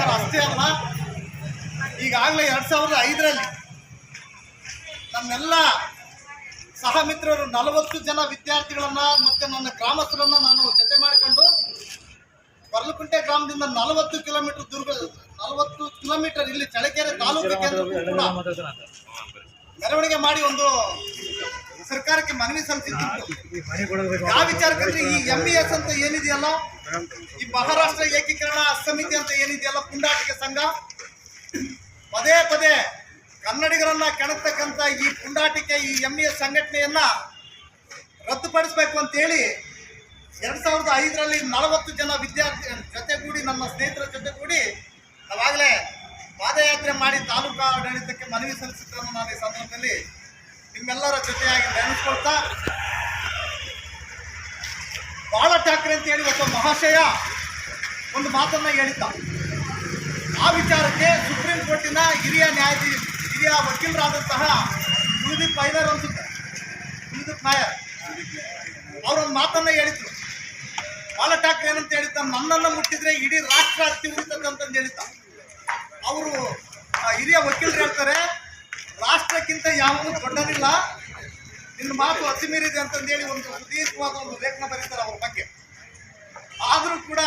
ವಿಚಾರ ಅಷ್ಟೇ ಅಲ್ಲ ಈಗಾಗಲೇ ಎರಡು ಸಾವಿರದ ಐದರಲ್ಲಿ ನನ್ನೆಲ್ಲ ಸಹಮಿತ್ರರು ನಲವತ್ತು ಜನ ವಿದ್ಯಾರ್ಥಿಗಳನ್ನು ಮತ್ತು ನನ್ನ ಗ್ರಾಮಸ್ಥರನ್ನು ನಾನು ಜೊತೆ ಮಾಡಿಕೊಂಡು ಬರಲಕುಂಟೆ ಗ್ರಾಮದಿಂದ ನಲವತ್ತು ಕಿಲೋಮೀಟರ್ ದುರ್ಗ ನಲವತ್ತು ಕಿಲೋಮೀಟರ್ ಇಲ್ಲಿ ಚಳಕೆರೆ ತಾಲೂಕು ಕೇಂದ್ರ ಮೆರವಣಿಗೆ ಮಾಡಿ ಒಂದು ಸರ್ಕಾರಕ್ಕೆ ಮನವಿ ಸಲ್ಲಿಸಿದ್ದು ಯಾವ ವಿಚಾರಕ್ಕೆ ಈ ಎಂ ಬಿ ಎಸ್ ಅಂತ ಏನಿದೆಯಲ್ಲ ಈ ಮಹಾರಾಷ್ಟ್ರ ಏಕೀಕರಣ ಸಮಿತಿ ಅಂತ ಏನಿದೆಯಲ್ಲ ಪುಂಡಾಟಿಕೆ ಸಂಘ ಪದೇ ಪದೇ ಕನ್ನಡಿಗರನ್ನ ಕೆಣಕ್ತಕ್ಕಂಥ ಈ ಪುಂಡಾಟಿಕೆ ಈ ಎಂ ಎಸ್ ಸಂಘಟನೆಯನ್ನ ರದ್ದುಪಡಿಸಬೇಕು ಅಂತೇಳಿ ಎರಡ್ ಸಾವಿರದ ಐದರಲ್ಲಿ ನಲವತ್ತು ಜನ ವಿದ್ಯಾರ್ಥಿ ಜೊತೆಗೂಡಿ ನಮ್ಮ ಸ್ನೇಹಿತರ ಜೊತೆಗೂಡಿ ನಾವಾಗಲೇ ಪಾದಯಾತ್ರೆ ಮಾಡಿ ತಾಲೂಕು ಆಡಳಿತಕ್ಕೆ ಮನವಿ ಸಲ್ಲಿಸಿದ್ದನ್ನು ನಾನು ಈ ಸಂದರ್ಭದಲ್ಲಿ ನಿಮ್ಮೆಲ್ಲರ ಜೊತೆಯಾಗಿ ನೆನೆಸ್ಕೊಳ್ತಾ ಬಾಳ ಠಾಕ್ರೆ ಅಂತ ಹೇಳಿ ಒಬ್ಬ ಮಹಾಶಯ ಒಂದು ಮಾತನ್ನ ಹೇಳಿದ್ದ. ಆ ವಿಚಾರಕ್ಕೆ ಸುಪ್ರೀಂ ಕೋರ್ಟಿನ ಹಿರಿಯ ನ್ಯಾಯಾಧೀಶ ಹಿರಿಯ ವಕೀಲರಾದಂತಹ ಕುಲದೀಪ್ ಐದರ್ ಅನ್ಸುತ್ತೆ. ಕುಲದೀಪ್ ನಾಯರ್ ಅವರೊಂದು ಮಾತನ್ನ ಹೇಳಿದ್ರು. ಬಾಲ ಠಾಕ್ರೆ ಏನಂತ ಹೇಳಿದ್ದ? ನನ್ನನ್ನು ಮುಟ್ಟಿದ್ರೆ ಇಡೀ ರಾಷ್ಟ್ರ ಅತಿ ಉಳಿತದೆ ಅಂತಂದು ಹೇಳಿದ್ದ. ಅವರು ಹಿರಿಯ ವಕೀಲರು ಹೇಳ್ತಾರೆ ರಾಷ್ಟ್ರಕ್ಕಿಂತ ಯಾವುದೂ ದೊಡ್ಡದಿಲ್ಲ. ನಿನ್ನ ಮಾತು ಅತಿ ಮೀರಿದೆ ಅಂತಂದೇಳಿ ಒಂದು ಸುದೀರ್ಘವಾದ ಒಂದು ಲೇಖನ ಬರೀತಾರೆ ಅವ್ರ ಬಗ್ಗೆ. ಆದರೂ ಕೂಡ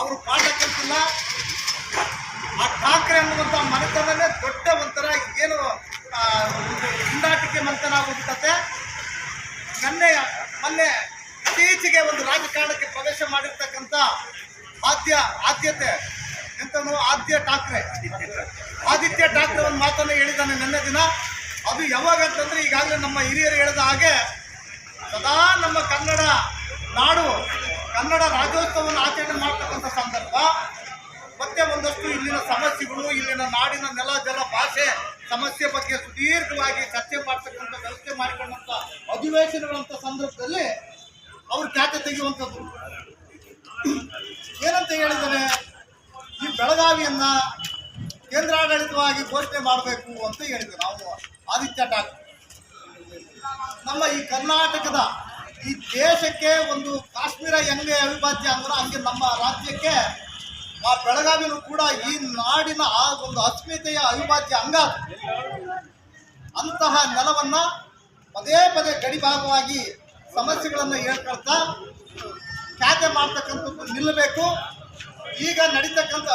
ಅವರು ಪಾಠ ಕಲ್ತಿಲ್ಲ. ಆ ಠಾಕ್ರೆ ಅನ್ನುವಂಥ ಮನೆತನವೇ ದೊಡ್ಡ ಒಂಥರ ಏನು ಹಿಂದಾಟಿಕೆ ಮನೆತನ ಆಗ್ಬಿಟ್ಟತೆ ಮೊನ್ನೆ ಮೊನ್ನೆ ಇತ್ತೀಚೆಗೆ ಒಂದು ರಾಜಕಾರಣಕ್ಕೆ ಪ್ರವೇಶ ಮಾಡಿರ್ತಕ್ಕಂಥ ಆದ್ಯ, ಆದ್ಯತೆ ಎಂತನು ಆದ್ಯ ಠಾಕ್ರೆ. ಆದಿತ್ಯ ಠಾಕ್ರೆ ಒಂದು ಮಾತನ್ನು ಹೇಳಿದ್ದಾನೆ ನಿನ್ನೆ ದಿನ. ಅದು ಯಾವಾಗ ಅಂತಂದ್ರೆ ಈಗಾಗಲೇ ನಮ್ಮ ಹಿರಿಯರು ಹೇಳಿದ ಹಾಗೆ ಸದಾ ನಮ್ಮ ಕನ್ನಡ ನಾಡು, ಕನ್ನಡ ರಾಜ್ಯೋತ್ಸವವನ್ನು ಆಚರಣೆ ಮಾಡ್ತಕ್ಕಂಥ ಸಂದರ್ಭ. ಮತ್ತೆ ಒಂದಷ್ಟು ಇಲ್ಲಿನ ಸಮಸ್ಯೆಗಳು, ಇಲ್ಲಿನ ನಾಡಿನ ನೆಲ, ಜಲ, ಭಾಷೆ ಸಮಸ್ಯೆ ಬಗ್ಗೆ ಸುದೀರ್ಘವಾಗಿ ಚರ್ಚೆ ಮಾಡ್ತಕ್ಕಂಥ ವ್ಯವಸ್ಥೆ ಮಾಡಿಕೊಂಡಂತ ಅಧಿವೇಶನಗಳಂಥ ಸಂದರ್ಭದಲ್ಲಿ ಅವ್ರು ಖ್ಯಾತೆ ತೆಗೆಯುವಂಥದ್ದು. ಏನಂತ ಹೇಳಿದರೆ ಈ ಬೆಳಗಾವಿಯನ್ನ ಕೇಂದ್ರಾಡಳಿತವಾಗಿ ಘೋಷಣೆ ಮಾಡಬೇಕು ಅಂತ ಹೇಳಿದ್ರು ನಾವು, ಆದಿತ್ಯ ಠಾಕ್ರೆ ನಮ್ಮ ಈ ಕರ್ನಾಟಕದ ಈ ದೇಶಕ್ಕೆ ಒಂದು ಕಾಶ್ಮೀರ ಹೆಂಗೆ ಅವಿಭಾಜ್ಯ ಅಂದ್ರೆ ಹಂಗೆ ನಮ್ಮ ರಾಜ್ಯಕ್ಕೆ, ಆ ಬೆಳಗಾವಿನೂ ಕೂಡ ಈ ನಾಡಿನ ಆ ಒಂದು ಅಸ್ಮಿತೆಯ ಅವಿಭಾಜ್ಯ ಅಂಗ. ಅಂತಹ ನೆಲವನ್ನ ಪದೇ ಪದೇ ಗಡಿಭಾಗವಾಗಿ ಸಮಸ್ಯೆಗಳನ್ನು ಹೇಳ್ಕೊಳ್ತಾ, ಖ್ಯಾತೆ ಮಾಡ್ತಕ್ಕಂಥದ್ದು ನಿಲ್ಲಬೇಕು ಈಗ ನಡೀತಕ್ಕಂಥ